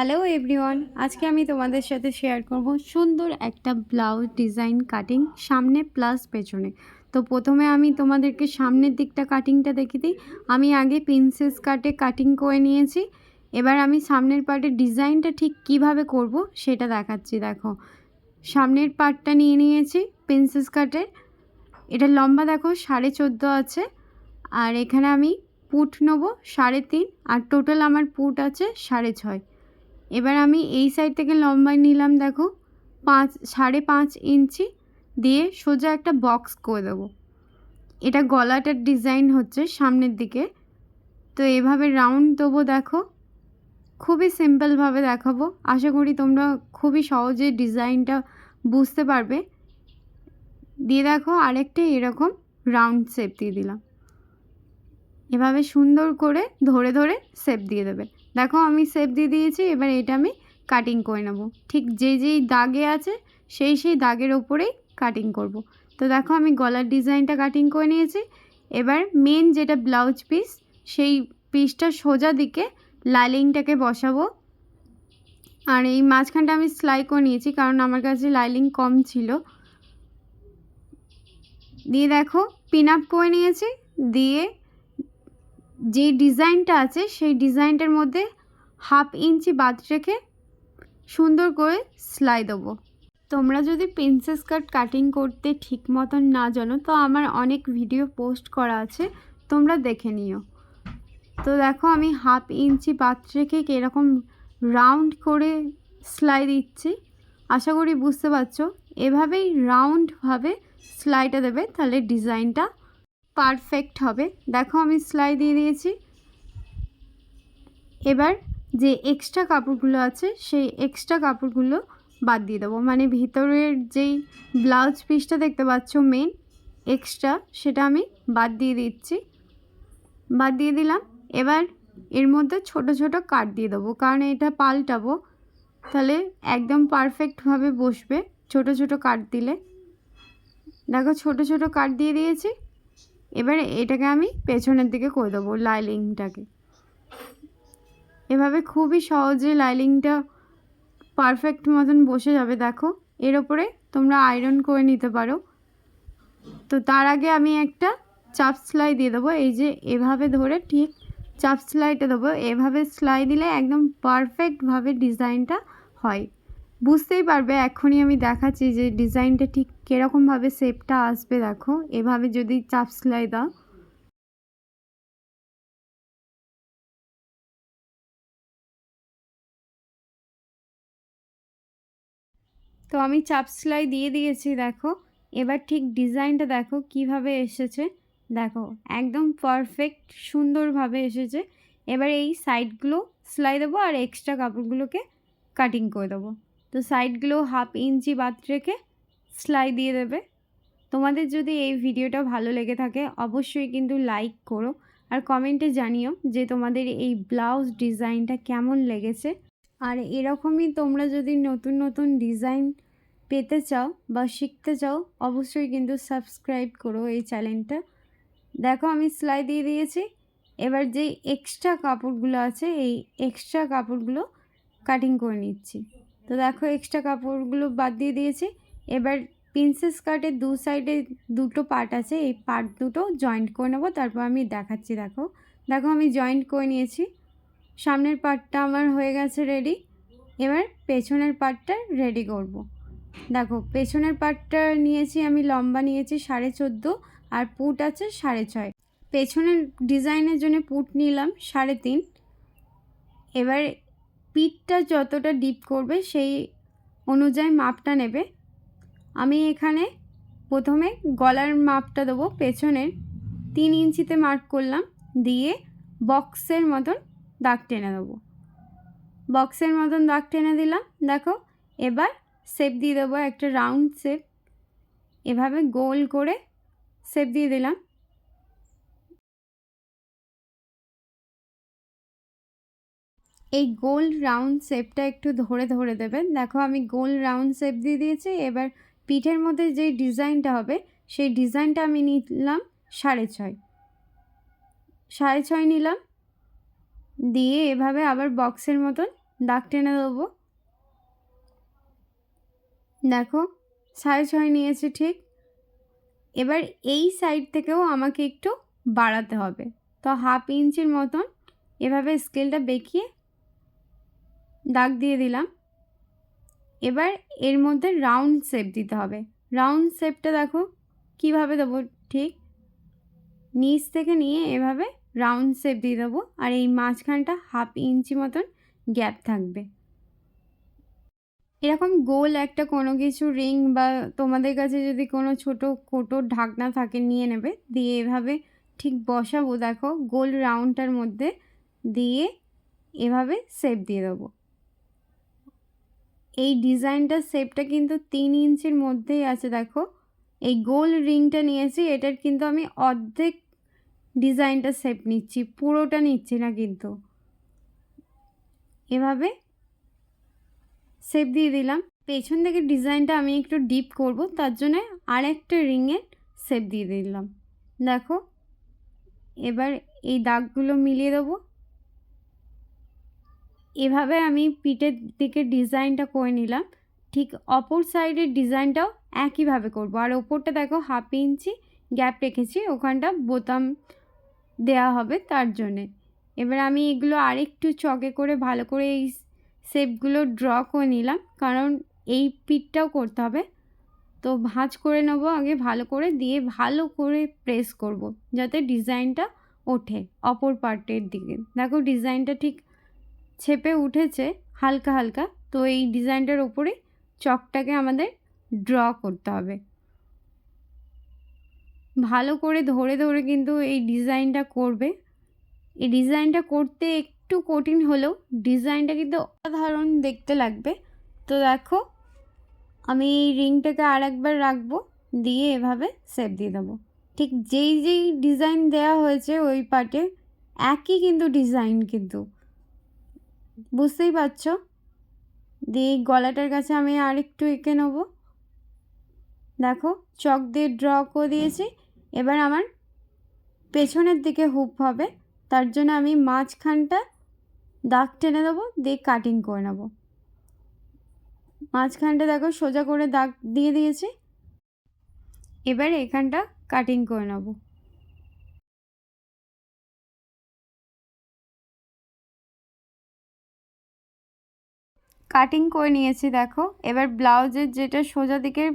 Hello everyone আজকে আমি তোমাদের সাথে শেয়ার করব সুন্দর একটা ব্লাউজ ডিজাইন কাটিং সামনে প্লাস পেছনে। তো প্রথমে আমি তোমাদেরকে সামনের দিকটা কাটিংটা দেখে দিই। আমি আগে প্রিন্সেস কাটে কাটিং করে নিয়েছি। এবার আমি সামনের পার্টের ডিজাইনটা ঠিক কীভাবে করব সেটা দেখাচ্ছি, দেখো। সামনের পার্টটা নিয়ে নিয়েছি প্রিন্সেস কাটের এটা লম্বা, দেখো, সাড়ে চোদ্দ আছে। আর এখানে আমি পুট নেব সাড়ে তিন। আর টোটাল আমার পুট আছে সাড়ে ছয়। এবার আমি এই সাইড থেকে লম্বায় নিলাম, দেখো, পাঁচ, সাড়ে পাঁচ ইঞ্চি দিয়ে সোজা একটা বক্স করে দেবো। এটা গলাটার ডিজাইন হচ্ছে সামনের দিকে। তো এভাবে রাউন্ড দেবো, দেখো। খুবই সিম্পলভাবে দেখাবো। আশা করি তোমরা খুবই সহজে ডিজাইনটা বুঝতে পারবে। দিয়ে দেখো, আরেকটা এরকম রাউন্ড শেপ দিয়ে দিলাম। এভাবে সুন্দর করে ধরে ধরে সেপ দিয়ে দেবে। দেখো আমি সেপ দিয়ে দিয়েছি, এবার এটা আমি কাটিং করে নেব। ঠিক যে যেই দাগে আছে, সেই সেই দাগের ওপরেই কাটিং করব। তো দেখো আমি গলার ডিজাইনটা কাটিং করে নিয়েছি। এবার মেন যেটা ব্লাউজ পিস সেই পিসটা সোজা দিকে লাইলিংটাকে বসাবো। আর এই মাঝখানটা আমি সেলাই করে নিয়েছি, কারণ আমার কাছে লাইলিং কম ছিল। দিয়ে দেখো পিন আপ করে নিয়েছি। দিয়ে যে ডিজাইনটা আছে, সেই ডিজাইনটার মধ্যে হাফ ইঞ্চি বাদ রেখে সুন্দর করে সেলাই দেবো। তোমরা যদি প্রিন্সেস কাট কাটিং করতে ঠিক মতন না জানো, তো আমার অনেক ভিডিও পোস্ট করা আছে, তোমরা দেখে নিও। তো দেখো, আমি হাফ ইঞ্চি বাদ রেখে কীরকম রাউন্ড করে সেলাই দিচ্ছি। আশা করি বুঝতে পারছ। এভাবেই রাউন্ডভাবে সেলাইটা দেবে, তাহলে ডিজাইনটা পারফেক্ট হবে। দেখো আমি সেলাই দিয়ে দিয়েছি। এবার যে এক্সট্রা কাপড়গুলো আছে, সেই এক্সট্রা কাপড়গুলো বাদ দিয়ে দেবো। মানে ভিতরের যেই ব্লাউজ পিসটা দেখতে পাচ্ছ মেন এক্সট্রা সেটা আমি বাদ দিয়ে দিচ্ছি। বাদ দিয়ে দিলাম। এবার এর মধ্যে ছোট ছোট কাট দিয়ে দেবো। কারণ এটা পাল্টাবো। তাহলে একদম পারফেক্টভাবে বসবে ছোট ছোট কাট দিলে। দেখো ছোট ছোট কাট দিয়ে দিয়েছি। এবারে এটাকে আমি পেছনের দিকে করে দেবো লাইলিংটাকে। এভাবে খুবই সহজে লাইলিংটা পারফেক্ট মতন বসে যাবে, দেখো। এর ওপরে তোমরা আয়রন করে নিতে পারো। তো তার আগে আমি একটা চাপ সেলাই দিয়ে দেবো। এই যে এভাবে ধরে ঠিক চাপ সেলাইটা দেবো। এভাবে সেলাই দিলে একদম পারফেক্টভাবে ডিজাইনটা হয়। বুঝতেই পারবে, এখনই আমি দেখাচ্ছি যে ডিজাইনটা ঠিক কীরকমভাবে শেপটা আসবে, দেখো। এভাবে যদি চাপ সেলাই দাও। তো আমি চাপ সেলাই দিয়ে দিয়েছি, দেখো। এবার ঠিক ডিজাইনটা দেখো কীভাবে এসেছে। দেখো, একদম পারফেক্ট, সুন্দরভাবে এসেছে। এবার এই সাইডগুলো সেলাই দেবো আর এক্সট্রা কাপড়গুলোকে কাটিং করে দেবো। তো সাইডগুলো হাফ ইঞ্চি বাদ রেখে সেলাই দিয়ে দেবে। তোমাদের যদি এই ভিডিওটা ভালো লেগে থাকে, অবশ্যই কিন্তু লাইক করো আর কমেন্টে জানিও যে তোমাদের এই ব্লাউজ ডিজাইনটা কেমন লেগেছে। আর এরকমই তোমরা যদি নতুন নতুন ডিজাইন পেতে চাও বা শিখতে চাও, অবশ্যই কিন্তু সাবস্ক্রাইব করো এই চ্যানেলটা। দেখো আমি সেলাই দিয়ে দিয়েছি। এবার যে এক্সট্রা কাপড়গুলো আছে, এই এক্সট্রা কাপড়গুলো কাটিং করে নিচ্ছি। তো দেখো এক্সট্রা কাপড়গুলো বাদ দিয়ে দিয়েছি। এবার প্রিন্সেস কাটের দু সাইডে দুটো পার্ট আছে, এই পার্ট দুটো জয়েন্ট করে নেব, তারপর আমি দেখাচ্ছি দেখো। দেখো আমি জয়েন্ট করে নিয়েছি। সামনের পার্টটা আমার হয়ে গেছে রেডি এবার পেছনের পার্টটা রেডি করব। দেখো পেছনের পার্টটা নিয়েছি আমি লম্বা নিয়েছি সাড়ে চোদ্দ, আর পুট আছে সাড়ে ছয়। পেছনের ডিজাইনের জন্য পুট নিলাম সাড়ে তিন। এবার পিঠটা যতটা ডিপ করবে, সেই অনুযায়ী মাপটা নেবে। আমি এখানে প্রথমে গলার মাপটা দেবো, পেছনের তিন ইঞ্চিতে মার্ক করলাম, দিয়ে বক্সের মতন দাগ টেনে দেবো। বক্সের মতন দাগ টেনে দিলাম, দেখো, এবার শেপ দিয়ে দেবো একটা রাউন্ড শেপ এভাবে গোল করে শেপ দিয়ে দিলাম। এই গোল রাউন্ড শেপটা একটু ধরে ধরে দেবেন। দেখো আমি গোল রাউন্ড শেপ দিয়ে দিয়েছি, এবার পিঠের মধ্যে যে ডিজাইনটা হবে, সেই ডিজাইনটা আমি নিলাম সাড়ে ছয়। সাড়ে ছয় নিলাম, দিয়ে এভাবে আবার বক্সের মতন দাগ টেনে দেবো। দেখো, সাড়ে ছয় নিয়েছে ঠিক। এবার এই সাইড থেকেও আমাকে একটু বাড়াতে হবে। তো হাফ ইঞ্চির মতন এভাবে স্কেলটা বেঁকিয়ে দাগ দিয়ে দিলাম। এবার এর মধ্যে রাউন্ড শেপ দিতে হবে। রাউন্ড শেপটা দেখো কীভাবে দেবো ঠিক? নিচ থেকে নিয়ে এভাবে রাউন্ড শেপ দিয়ে দেবো আর এই মাঝখানটা হাফ ইঞ্চি মতন গ্যাপ থাকবে। এরকম গোল একটা কোনো কিছু রিং বা তোমাদের কাছে যদি কোনো ছোট কোটোর ঢাকনা থাকে নিয়ে নেবে, দিয়ে এভাবে ঠিক বসাবো। দেখো গোল রাউন্ডটার মধ্যে দিয়ে এভাবে শেপ দিয়ে দেবো। এই ডিজাইনটার শেপটা কিন্তু তিন ইঞ্চির মধ্যেই আছে, দেখো। এই গোল রিংটা নিয়েছি, এটার কিন্তু আমি অর্ধেক ডিজাইনটা শেপ নিচ্ছি, পুরোটা নিচ্ছি না কিন্তু। এভাবে শেপ দিয়ে দিলাম। পেছন থেকে ডিজাইনটা আমি একটু ডিপ করব, তার জন্য আরেকটা রিংয়ের শেপ দিয়ে দিলাম। দেখো, এবার এই দাগগুলো মিলিয়ে দেবো। এভাবে আমি পিঠের দিকে ডিজাইনটা করে নিলাম। ঠিক অপর সাইডের ডিজাইনটাও একইভাবে করব। আর ওপরটা দেখো হাফ ইঞ্চি গ্যাপ রেখেছি, ওখানটা বোতাম দেয়া হবে তার জন্যে। এবার আমি এগুলো আরেকটু চকে করে ভালো করে এই শেপগুলো ড্র করে নিলাম, কারণ এই পিঠটাও করতে হবে। তো ভাঁজ করে নেব আগে, ভালো করে দিয়ে ভালো করে প্রেস করব, যাতে ডিজাইনটা ওঠে অপর পার্টের দিকে। দেখো ডিজাইনটা ঠিক ছেপে উঠেছে হালকা হালকা। তো এই ডিজাইনটার ওপরে চকটাকে আমাদের ড্র করতে হবে। ভালো করে ধরে ধরে কিন্তু এই ডিজাইনটা করবে। এই ডিজাইনটা করতে একটু কঠিন হলেও ডিজাইনটা কিন্তু অসাধারণ দেখতে লাগবে। তো দেখো, আমি এই রিংটাকে আর একবার রাখব, দিয়ে এভাবে সেপ দিয়ে দেবো। ঠিক যেই যেই ডিজাইন দেওয়া হয়েছে ওই পার্টে একই কিন্তু ডিজাইন কিন্তু। বুঝতেই পারছ? দিয়ে গলাটার কাছে আমি আর একটু এঁকে নেব। দেখো, চক দিয়ে ড্র করে দিয়েছি। এবার আমার পেছনের দিকে হুপ হবে। তার জন্য আমি মাঝখানটা দাগ টেনে দেবো দিয়ে কাটিং করে নেব। মাঝখানটা দেখো, সোজা করে দাগ দিয়ে দিয়েছি। এবার এখানটা কাটিং করে নেব। কাটিং করে নিয়েছি, দেখো। এবার ব্লাউজের যেটা সোজা দিকের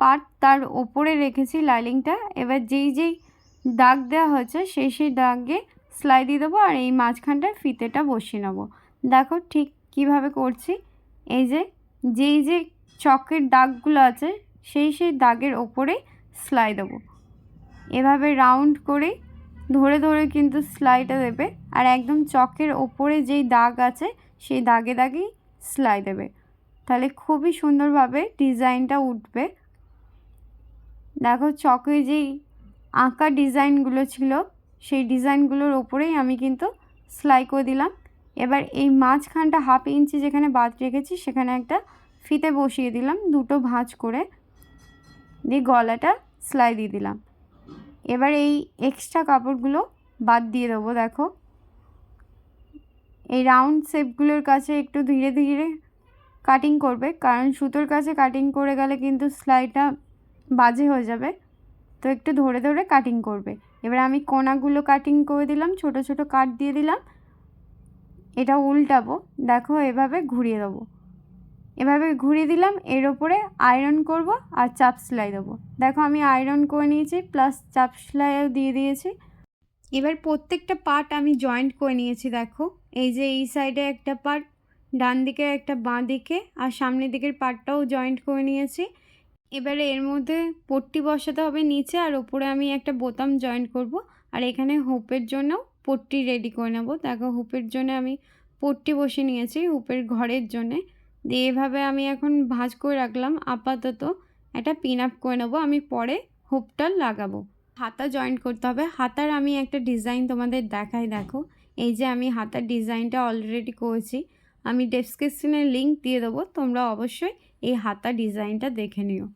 পার্ট তার ওপরে রেখেছি লাইলিংটা এবার যেই যেই দাগ দেওয়া হয়েছে, সেই সেই দাগে সেলাই দিয়ে দেবো আর এই মাঝখানটায় ফিতেটা বসিয়ে নেব। দেখো ঠিক কীভাবে করছি। এই যে, যেই যে চকের দাগগুলো আছে, সেই সেই দাগের ওপরে সেলাই দেবো। এভাবে রাউন্ড করে ধরে ধরে কিন্তু সেলাইটা দেবে। আর একদম চকের ওপরে যেই দাগ আছে, সেই দাগে দাগেই সেলাই দেবে। তাহলে খুবই সুন্দরভাবে ডিজাইনটা উঠবে। দেখো চকে যেই আঁকা ডিজাইনগুলো ছিল, সেই ডিজাইনগুলোর ওপরেই আমি কিন্তু সেলাই করে দিলাম। এবার এই মাঝখানটা হাফ ইঞ্চি যেখানে বাদ রেখেছি, সেখানে একটা ফিতে বসিয়ে দিলাম, দুটো ভাঁজ করে দিয়ে গলাটা সেলাই দিয়ে দিলাম। এবার এই এক্সট্রা কাপড়গুলো বাদ দিয়ে দেবো, দেখো। এই রাউন্ড শেপগুলোর কাছে একটু ধীরে ধীরে কাটিং করবে। কারণ সুতোর কাছে কাটিং করে গেলে কিন্তু সেলাইটা বাজে হয়ে যাবে। তো একটু ধরে ধরে কাটিং করবে। এবার আমি কোনাগুলো কাটিং করে দিলাম, ছোট ছোট কাট দিয়ে দিলাম। এটা উল্টাবো, দেখো এভাবে ঘুরিয়ে দেবো। এভাবে ঘুরিয়ে দিলাম, এর ওপরে আয়রন করব আর চাপ সেলাই দেবো। দেখো আমি আয়রন করে নিয়েছি প্লাস চাপ সেলাইও দিয়ে দিয়েছি। এবার প্রত্যেকটা পার্ট আমি জয়েন্ট করে নিয়েছি, দেখো। এই যে এই সাইডে একটা পার্ট ডান দিকে একটা বাঁ দিকে আর সামনের দিকের পার্টটাও জয়েন্ট করে নিয়েছি। এবারে এর মধ্যে পট্টি বসাতে হবে নিচে আর ওপরে আমি একটা বোতাম জয়েন্ট করব আর এখানে হুপের জন্য পট্টি রেডি করে নেব। দেখো হুপের জন্য আমি পট্টি বসে নিয়েছি হুপের ঘরের জন্যে। দিয়ে এভাবে আমি এখন ভাঁজ করে রাখলাম, আপাতত একটা পিন আপ করে নেব। আমি পরে হুপটা লাগাবো। হাতা জয়েন্ট করতে হবে। হাতার আমি একটা ডিজাইন তোমাদের দেখাই, দেখো। এই যে আমি হাতার ডিজাইনটা অলরেডি করেছি, আমি ডেসক্রিপশনের লিঙ্ক দিয়ে দেবো, তোমরা অবশ্যই এই হাতা ডিজাইনটা দেখে নিও।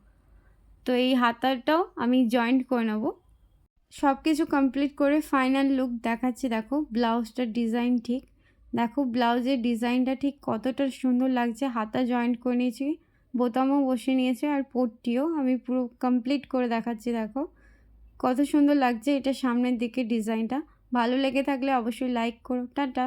তো এই হাতাটাও আমি জয়েন্ট করে নেব। সব কিছু কমপ্লিট করে ফাইনাল লুক দেখাচ্ছি, দেখো ব্লাউজটার ডিজাইন ঠিক। দেখো ব্লাউজের ডিজাইনটা ঠিক কতটা সুন্দর লাগছে, হাতা জয়েন্ট করে নিয়েছি, বোতামও বসে নিয়েছে আর পোটটিও আমি পুরো কমপ্লিট করে দেখাচ্ছি, দেখো। কত সুন্দর লাগছে এটা সামনের দিকে ডিজাইনটা ভালো লেগে থাকলে অবশ্যই লাইক করো। টাটা।